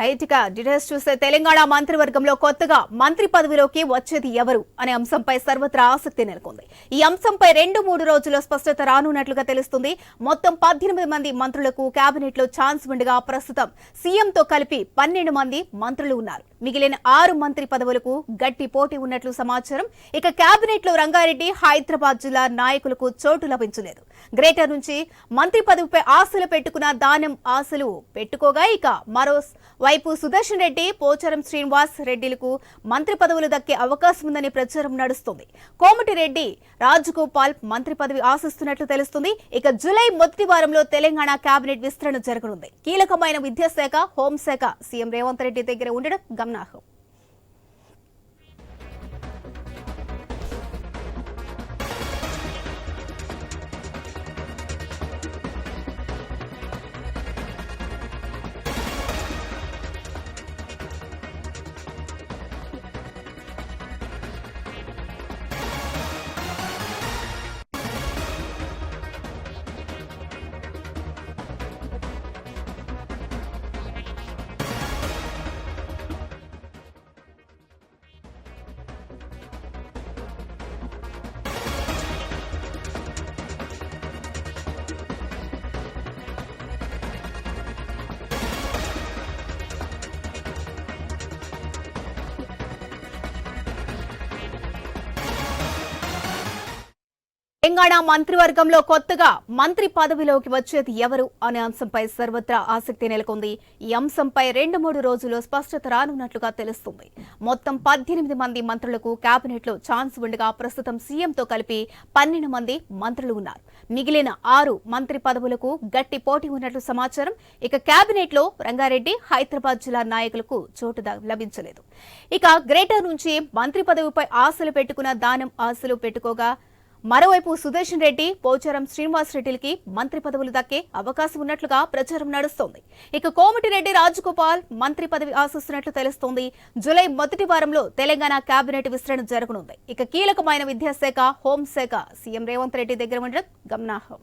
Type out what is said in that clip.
రైట్గా details చూస్తే తెలంగాణ మంత్రివర్గంలో కొత్తగా మంత్రి పదవిలోకి వచ్చేది ఎవరు అనే అంశంపై సర్వత్రా ఆసక్తి నెలకొంది. ఈ అంశంపై రెండు మూడు రోజుల్లో స్పష్టత రానున్నట్లుగా తెలుస్తుంది. మొత్తం పద్దెనిమిది మంది మంత్రులకు కేబినెట్లో ఛాన్స్ ఉండగా ప్రస్తుతం సీఎంతో కలిపి పన్నెండు మంది మంత్రులు ఉన్నారు. మిగిలిన ఆరు మంత్రి పదవులకు గట్టి పోటీ ఉన్నట్లు సమాచారం. ఇక కేబినెట్లో రంగారెడ్డి హైదరాబాద్ జిల్లా నాయకులకు చోటు లభించలేదు. గ్రేటర్ నుంచి మంత్రి పదవిపై ఆశలు పెట్టుకున్న దానం ఆశలు పెట్టుకోగా ఇక మరో వైపు సుదర్శన్ రెడ్డి పోచారం శ్రీనివాస్ రెడ్డిలకు మంత్రి పదవులు దక్కే అవకాశం ఉందని ప్రచారం నడుస్తుంది. కోమటిరెడ్డి రాజగోపాల్ మంత్రి పదవి ఆశిస్తున్నట్లు తెలుస్తుంది. ఇక జూలై మొదటి వారంలో తెలంగాణ కేబినెట్ విస్తరణ జరగనుంది. కీలకమైన విద్యాశాఖ హోంశాఖ సీఎం రేవంత్ రెడ్డి దగ్గర ఉండడం గమనార్హం తెలంగాణ మంత్రివర్గంలో కొత్తగా మంత్రి పదవిలోకి వచ్చేది ఎవరు అనే అంశంపై సర్వత్రా ఆసక్తి నెలకొంది. ఈ అంశంపై రెండు మూడు రోజుల్లో స్పష్టత రానున్నట్లుగా తెలుస్తుంది. మొత్తం పద్దెనిమిది మంది మంత్రులకు కేబినెట్లో ఛాన్స్ ఉండగా ప్రస్తుతం సీఎంతో కలిపి పన్నెండు మంది మంత్రులు ఉన్నారు. మిగిలిన ఆరు మంత్రి పదవులకు గట్టి పోటీ ఉన్నట్లు సమాచారం. ఇక కేబినెట్లో రంగారెడ్డి హైదరాబాద్ జిల్లా నాయకులకు చోటు లభించలేదు. ఇక గ్రేటర్ నుంచి మంత్రి పదవిపై ఆశలు పెట్టుకున్న దానం ఆశలు పెట్టుకోగా మరోవైపు సుదర్శన్ రెడ్డి పోచారం శ్రీనివాస్ రెడ్డిలకి మంత్రి పదవులు దక్కే అవకాశం ఉన్నట్లుగా ప్రచారం నడుస్తోంది. ఇక కోమటిరెడ్డి రాజగోపాల్ మంత్రి పదవి ఆశిస్తున్నట్లు తెలుస్తోంది. జూలై మొదటి వారంలో తెలంగాణ కేబినెట్ విస్తరణ జరగనుంది. ఇక కీలకమైన విద్యాశాఖ హోంశాఖ. సీఎం రేవంత్ రెడ్డి దగ్గర ఉండడం గమనార్హం.